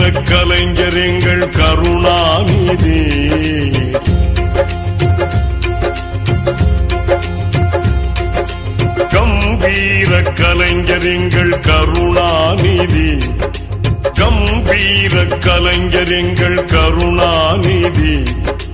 என்ற கலைஞர் எங்கள் கருணாநிதி. கம்பீர கலைஞர் எங்கள் கருணாநிதி. கம்பீர கலைஞர் எங்கள் கருணாநிதி.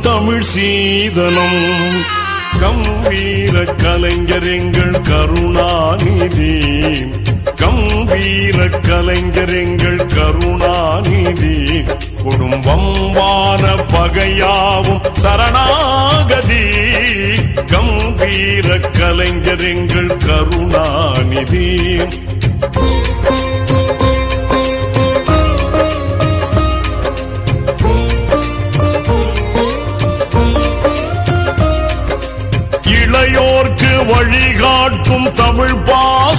தமிழ் சீதனம். கம்பீர கலைஞர் எங்கள் கருணாநிதி. கம்பீர கலைஞர் எங்கள் கருணாநிதி. குடும்பம்பான பகையாவும் சரணாகதி. கம்பீர கலைஞர் எங்கள் கருணா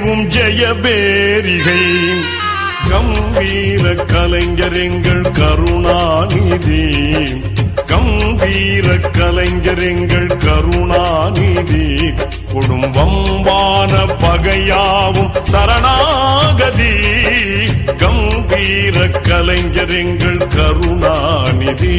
புகழ்மேவும் ஜெயபேரிகை கம்பீர கலைஞர் எங்கள் கருணாநிதி. கம்பீர கலைஞர் எங்கள் கருணாநிதி. குடும்பம்பான பகையாவும் சரணாகதி. கம்பீர கலைஞர் எங்கள் கருணாநிதி.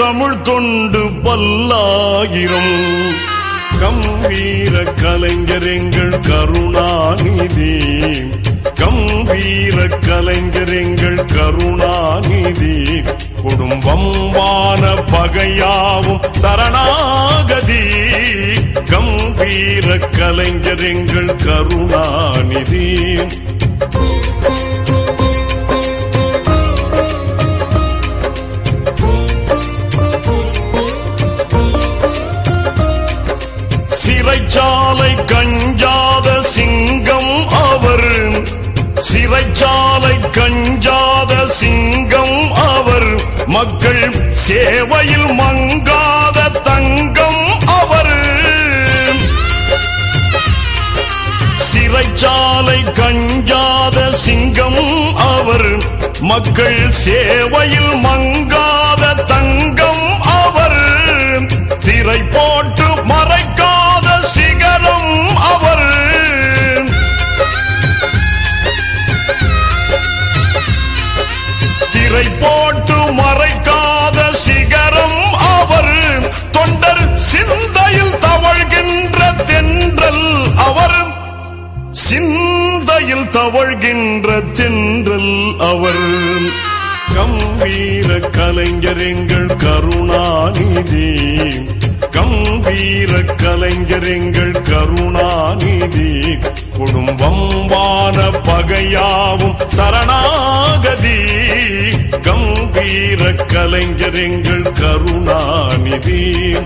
தமிழ் தொண்டு பல்லாயிரம். கம்பீர கலைஞர் எங்கள் கருணாநிதி. கம்பீர கலைஞர் எங்கள் கருணாநிதி. குடும்பம்பான பகையாவும் சரணாகதி. கம்பீர கலைஞர் எங்கள் கருணாநிதி. சிறைச்சாலை கஞ்சாத சிங்கம் அவர். சிறைச்சாலை கஞ்சாத சிங்கம் அவர். மக்கள் சேவையில் மங்காத தங்கம் அவர். சிறைச்சாலை கஞ்சாத சிங்கம் அவர். மக்கள் சேவையில் மங்காத தங்கம் மேல் தவழ்கின்ற தென்றல் அவர். கம்பீர கலைஞர் எங்கள் கருணாநிதி. கம்பீர கலைஞர் எங்கள் கருணாநிதி. குடும்பம் வான பகையாவும் சரணாகதி. கம்பீர கலைஞர் எங்கள் கருணாநிதி.